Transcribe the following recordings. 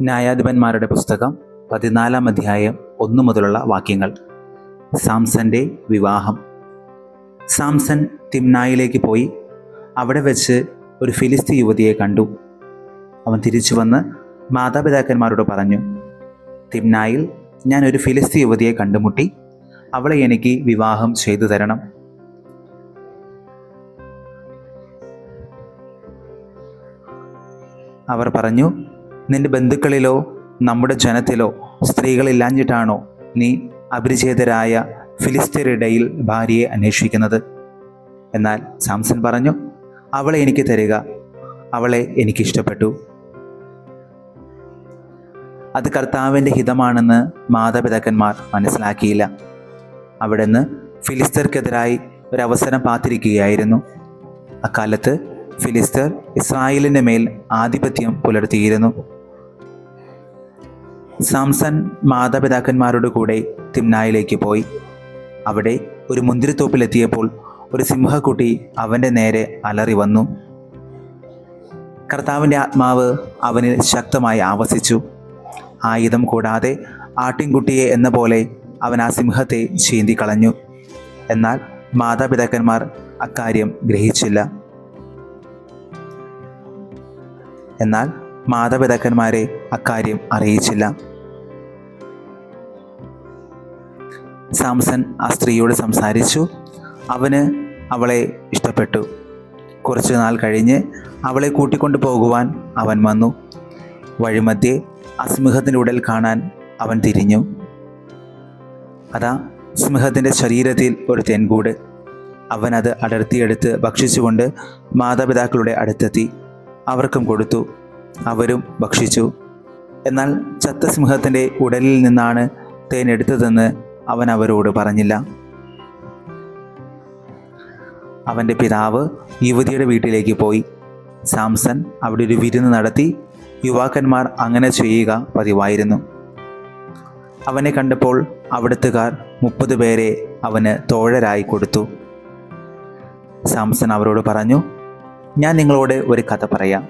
ന്യായാധിപന്മാരുടെ പുസ്തകം പതിനാലാം അധ്യായം ഒന്നു മുതലുള്ള വാക്യങ്ങൾ. സാംസന്റെ വിവാഹം. സാംസൺ തിംനായിലേക്ക് പോയി. അവിടെ വെച്ച് ഒരു ഫിലിസ്തീ യുവതിയെ കണ്ടു. അവൻ തിരിച്ചു വന്ന് മാതാപിതാക്കന്മാരോട് പറഞ്ഞു തിംനായിൽ ഞാൻ ഒരു ഫിലിസ്തീ യുവതിയെ കണ്ടുമുട്ടി. അവളെ എനിക്ക് വിവാഹം ചെയ്തു തരണം. അവർ പറഞ്ഞു നിന്റെ ബന്ധുക്കളിലോ നമ്മുടെ ജനത്തിലോ സ്ത്രീകളില്ലാഞ്ഞിട്ടാണോ നീ അപരിചിതരായ ഫിലിസ്തീനിടയിൽ ഭാര്യയെ അന്വേഷിക്കുന്നത്? എന്നാൽ സാംസൺ പറഞ്ഞു അവളെ എനിക്ക് തരിക. അവളെ എനിക്കിഷ്ടപ്പെട്ടു അത് കർത്താവിന്റെ ഹിതമാണെന്ന് മാതാപിതാക്കന്മാർ മനസ്സിലാക്കിയില്ല. അവിടുന്ന് ഫിലിസ്തർക്കെതിരായി ഒരവസരം പാത്തിരിക്കുകയായിരുന്നു. അക്കാലത്ത് ഫിലിസ്തർ ഇസ്രായേലിന്റെ മേൽ ആധിപത്യം പുലർത്തിയിരുന്നു. സാംസൺ മാതാപിതാക്കന്മാരുടെ കൂടെ തിമ്നായിലേക്ക് പോയി. അവിടെ ഒരു മുന്തിരിത്തോപ്പിലെത്തിയപ്പോൾ ഒരു സിംഹക്കുട്ടി അവന്റെ നേരെ അലറി വന്നു. കർത്താവിന്റെ ആത്മാവ് അവനിൽ ശക്തമായി ആവസിച്ചു. ആയുധം കൂടാതെ ആട്ടിൻകുട്ടിയെ എന്ന പോലെ അവൻ ആ സിംഹത്തെ ചീന്തിക്കളഞ്ഞു. എന്നാൽ മാതാപിതാക്കന്മാർ അക്കാര്യം ഗ്രഹിച്ചില്ല. എന്നാൽ മാതാപിതാക്കന്മാരെ അക്കാര്യം അറിയിച്ചില്ല. സാംസൺ ആ സ്ത്രീയോട് സംസാരിച്ചു. അവന് അവളെ ഇഷ്ടപ്പെട്ടു. കുറച്ചു നാൾ കഴിഞ്ഞ് അവളെ കൂട്ടിക്കൊണ്ടു പോകുവാൻ അവൻ വന്നു. വഴിമധ്യേ അസ്മിഹത്തിന്റെ ഉടൽ കാണാൻ അവൻ തിരിഞ്ഞു. അതാ സിംഹത്തിന്റെ ശരീരത്തിൽ ഒരു തെൻകൂട്. അവൻ അത് അടർത്തിയെടുത്ത് ഭക്ഷിച്ചുകൊണ്ട് മാതാപിതാക്കളുടെ അടുത്തെത്തി. അവർക്കും കൊടുത്തു. അവരും ഭക്ഷിച്ചു. എന്നാൽ ചത്ത സിംഹത്തിന്റെ ഉടലിൽ നിന്നാണ് തേൻ എടുത്തതെന്ന് അവൻ അവരോട് പറഞ്ഞില്ല. അവന്റെ പിതാവ് യുവതിയുടെ വീട്ടിലേക്ക് പോയി. സാംസൺ അവിടെ ഒരു വിരുന്ന് നടത്തി യുവാക്കന്മാർ അങ്ങനെ ചെയ്യുക പതിവായിരുന്നു. അവനെ കണ്ടപ്പോൾ അവിടുത്തുകാർ മുപ്പത് പേരെ അവന് തോഴരായി കൊടുത്തു. സാംസൺ അവരോട് പറഞ്ഞു ഞാൻ നിങ്ങളോട് ഒരു കഥ പറയാം.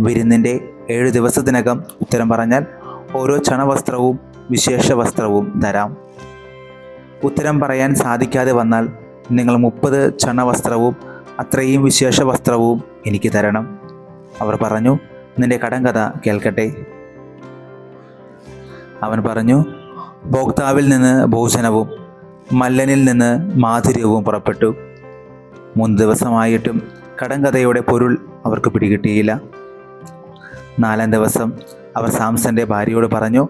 വിരുന്നിന്റെ ഏഴു ദിവസത്തിനകം ഉത്തരം പറഞ്ഞാൽ ഓരോ ചണവസ്ത്രവും വിശേഷ വസ്ത്രവും തരാം. ഉത്തരം പറയാൻ സാധിക്കാതെ വന്നാൽ നിങ്ങൾ മുപ്പത് ചണവസ്ത്രവും അത്രയും വിശേഷ വസ്ത്രവും എനിക്ക് തരണം. അവർ പറഞ്ഞു നിന്റെ കഥ കേൾക്കട്ടെ. അവൻ പറഞ്ഞു ഭോക്താവിൽ നിന്ന് ഭോജനവും മല്ലനിൽ നിന്ന് മാധുര്യവും പുറപ്പെട്ടു. മൂന്ന് ദിവസമായിട്ടും കടങ്കഥയുടെ പൊരുൾ അവർക്ക് പിടികിട്ടിയില്ല. നാലാം ദിവസം അവർ സാംസന്റെ ഭാര്യയോട് പറഞ്ഞു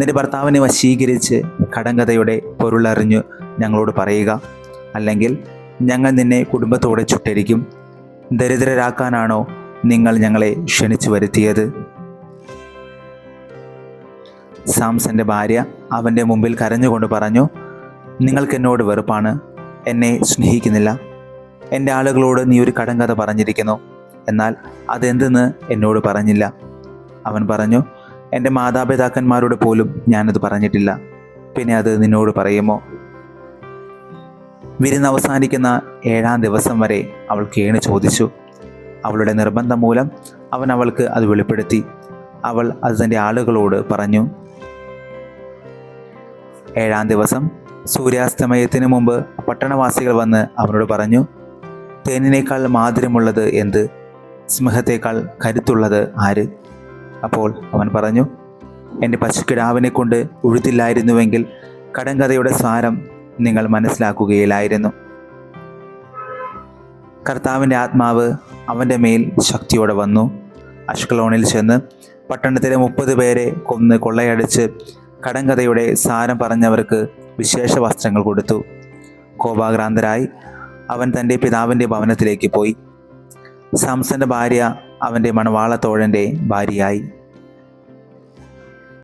നിന്റെ ഭർത്താവിനെ വശീകരിച്ച് കടങ്കഥയുടെ പൊരുളറിഞ്ഞു ഞങ്ങളോട് പറയുക. അല്ലെങ്കിൽ ഞങ്ങൾ നിന്നെ കുടുംബത്തോടെ ചുട്ടരിക്കും. ദരിദ്രരാക്കാനാണോ നിങ്ങൾ ഞങ്ങളെ ക്ഷണിച്ചു വരുത്തിയത്? സാംസന്റെ ഭാര്യ അവന്റെ മുമ്പിൽ കരഞ്ഞുകൊണ്ട് പറഞ്ഞു നിങ്ങൾക്ക് എന്നോട് വെറുപ്പാണ്. എന്നെ സ്നേഹിക്കുന്നില്ല. എന്റെ ആളുകളോട് നീ ഒരു കടങ്കഥ പറഞ്ഞിരിക്കുന്നു. എന്നാൽ അതെന്തെന്ന് എന്നോട് പറഞ്ഞില്ല. അവൻ പറഞ്ഞു എന്റെ മാതാപിതാക്കന്മാരോട് പോലും ഞാനത് പറഞ്ഞിട്ടില്ല. പിന്നെ അത് നിന്നോട് പറയുമോ? വിരുന്ന് അവസാനിക്കുന്ന ഏഴാം ദിവസം വരെ അവൾ കേണ് ചോദിച്ചു. അവളുടെ നിർബന്ധം മൂലം അവൻ അവൾക്ക് അത് വെളിപ്പെടുത്തി. അവൾ അത് തന്റെ ആളുകളോട് പറഞ്ഞു. ഏഴാം ദിവസം സൂര്യാസ്തമയത്തിന് മുമ്പ് പട്ടണവാസികൾ വന്ന് അവനോട് പറഞ്ഞു തേനിനേക്കാൾ മാധുര്യമുള്ളത് എന്ത്? സിംഹത്തേക്കാൾ കരുത്തുള്ളത് ആര്? അപ്പോൾ അവൻ പറഞ്ഞു എന്റെ പശുക്കിടാവിനെ കൊണ്ട് ഉഴുതില്ലായിരുന്നുവെങ്കിൽ കടങ്കഥയുടെ സാരം നിങ്ങൾ മനസ്സിലാക്കുകയില്ലായിരുന്നു. കർത്താവിന്റെ ആത്മാവ് അവന്റെ മേൽ ശക്തിയോടെ വന്നു. അഷ്കലോണിൽ ചെന്ന് പട്ടണത്തിലെ മുപ്പത് പേരെ കൊന്ന് കൊള്ളയടിച്ച് കടങ്കഥയുടെ സാരം പറഞ്ഞവർക്ക് വിശേഷ വസ്ത്രങ്ങൾ കൊടുത്തു. കോപാക്രാന്തരായി അവൻ തന്റെ പിതാവിന്റെ ഭവനത്തിലേക്ക് പോയി. സാംസന്റെ ഭാര്യ അവന്റെ മണവാളത്തോഴന്റെ ഭാര്യയായി.